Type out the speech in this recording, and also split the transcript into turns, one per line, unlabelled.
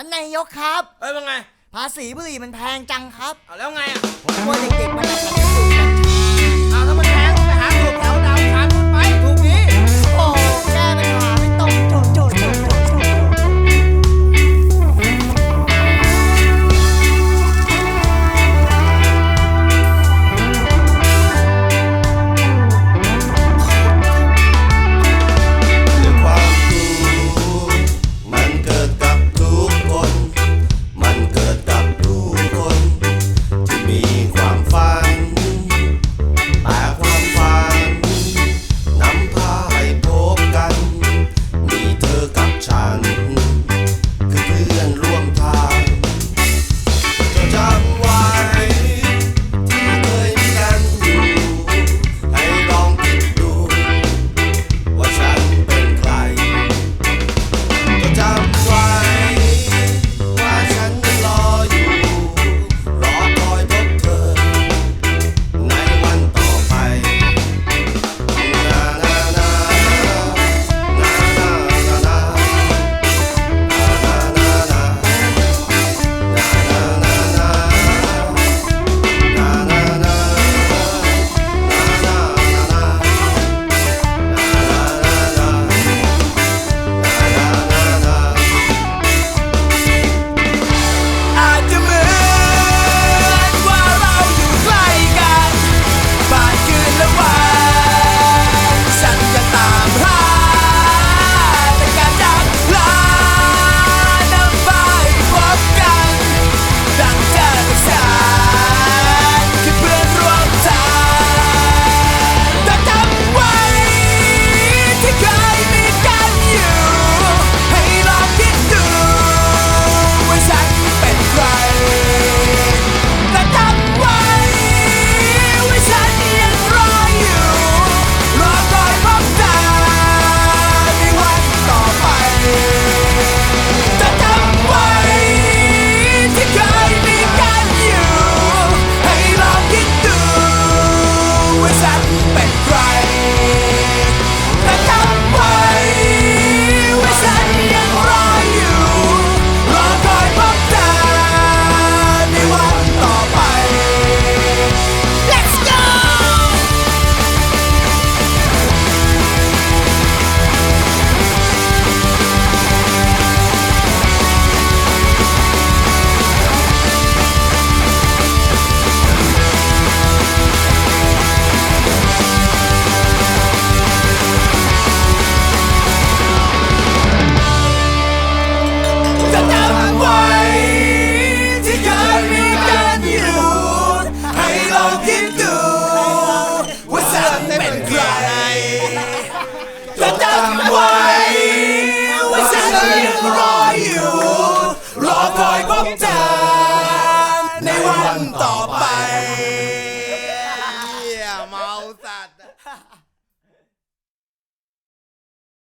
ท่านนายกครับ
เอ้ยว่าไง
ภาษีบุหรี่มันแพงจังครับ
เอาแล้วไงอะ
ผมกลัวเด็กๆมันจะทำไม่ถูก
ธอยังรออยู่ รอคอยพบเจอในวันต่อไป